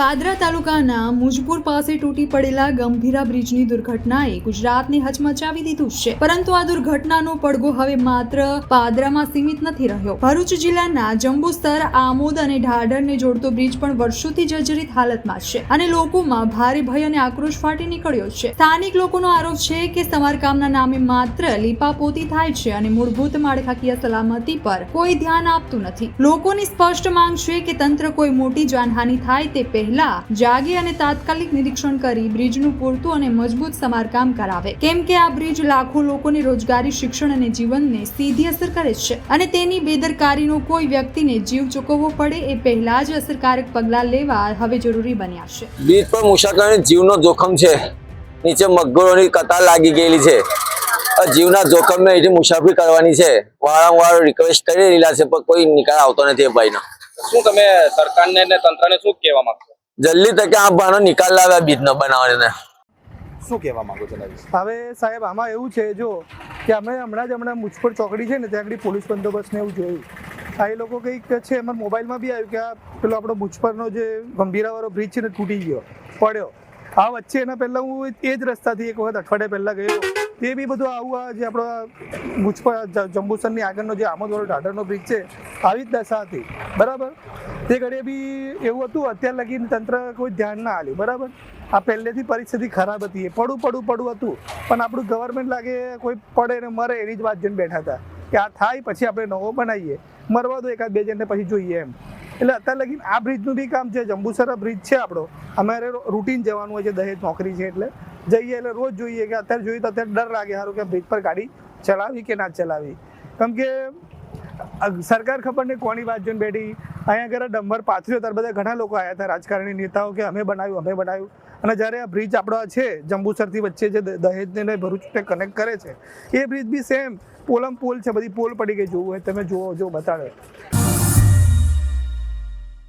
પાદરા તાલુકાના મુજપુર પાસે તૂટી પડેલા ગંભીરા બ્રિજની દુર્ઘટનાએ ગુજરાતને હચમચાવી દીધું છે. પરંતુ આ દુર્ઘટનાનો પડઘો હવે માત્ર પાદરામાં સીમિત નથી રહ્યો. ભરૂચ જિલ્લાના જંબુસર આમોદ અને ઢાઢરને જોડતો બ્રિજ પણ વર્ષોથી જર્જરિત હાલતમાં છે અને લોકોમાં ભારે ભય અને આક્રોશ ફાટી નીકળ્યો છે. સ્થાનિક લોકોનો આરોપ છે કે સમારકામના નામે માત્ર લીપાપોતી થાય છે અને મૂળભૂત માળખાકીય સલામતી પર કોઈ ધ્યાન આપતું નથી. લોકોની સ્પષ્ટ માંગ છે કે તંત્ર કોઈ મોટી જાનહાનિ થાય તે પહેલા જાગે અને તાત્કાલિક નિરીક્ષણ કરી બ્રિજનું પૂરતું અને મજબૂત સમારકામ કરાવે. કેમ કે આ બ્રિજ લાખો લોકોની રોજગારી શિક્ષણ અને જીવનને સીધી અસર કરે છે અને તેની બેદરકારીનો કોઈ વ્યક્તિને જીવ ચૂકવવો પડે એ પહેલા જ અસરકારક પગલાં લેવા હવે જરૂરી બન્યા છે. બ્રિજ પર મુસાફરીને જીવનો જોખમ છે. નીચે મગરોની કતાર લાગી ગયેલી છે. આ જીવના ને એથી મુસાફરી કરવાની છે. વારંવાર રિક્વેસ્ટ કરી રહેલા છે પણ કોઈ નિકાલ આવતો નથી એ ભાઈનો. શું તમે સરકારને તંત્રને શું કહેવા માંગશો? જલ્દી તકે આ ભાઈનો નિકાલ લાવ્યા બીજનો બનાવવાને શું કહેવા માંગો છો હવે સાહેબ આમાં એવું છે જો કે અમે હમણાં જ હમણાં મુજપર ચોકડી છે ને ત્યાં આગળ પોલીસ બંદોબસ્ત ને એવું જોયું. આ એ લોકો કંઈક છે એમાં મોબાઈલમાં બી આવ્યું કે આ પેલો આપણો મુજપરનો જે ગંભીરાવાળો બ્રિજ છે ને તૂટી ગયો પડ્યો. આ વચ્ચે એના પહેલાં હું એ જ રસ્તાથી એક વખત અઠવાડિયા પહેલાં ગયો. તે બી બધું આવું જે આપણા ગુજપા જંબુસરની આગળનો જે આમોદવાળો ઢાઢરનો બ્રિજ છે, આવી જ દશા હતી. બરાબર? તે ઘડીએ બી એવું હતું, અત્યાર લગીને તંત્ર કોઈ ધ્યાન ના આલ્યું બરાબર? આ પહેલેથી પરિસ્થિતિ ખરાબ હતી. એ પડું પડું પડું હતું. પણ આપણું ગવર્મેન્ટ લાગે કોઈ પડે ને મરે એની જ વાત જઈને બેઠા હતા. કે આ થાય, પછી આપણે નવો બનાવીએ. મરવા દો એકાદ બે જણને, પછી જોઈએ એમ. એટલે અત્યારે લગીને આ બ્રિજનું બી કામ છે. જંબુસરા બ્રિજ છે આપણો. અમારે રૂટીન જવાનું હોય છે. દહેજ નોકરી છે એટલે. જઈએ એટલે રોજ જોઈએ કે અત્યારે જોઈએ તો અત્યારે ડર લાગે સારું કે બ્રિજ પર ગાડી ચલાવી કે ના ચલાવી. કેમ કે સરકાર ખબર નહીં કોની વાત જોઈને બેઠી. અહીંયા આગળ ડંબર પાથર્યો ત્યારે બધા ઘણા લોકો આવ્યા હતા, રાજકારણી નેતાઓ કે અમે બનાવ્યું અમે બનાવ્યું. અને જ્યારે આ બ્રિજ આપણો છે, જંબુસરથી વચ્ચે જે દહેજને ભરૂચને કનેક્ટ કરે છે. એ બ્રિજ બી સેમ પોલમ પોલ છે, બધી પોલ પડી ગઈ, જોવું હોય તમે જુઓ, જો બતાડે.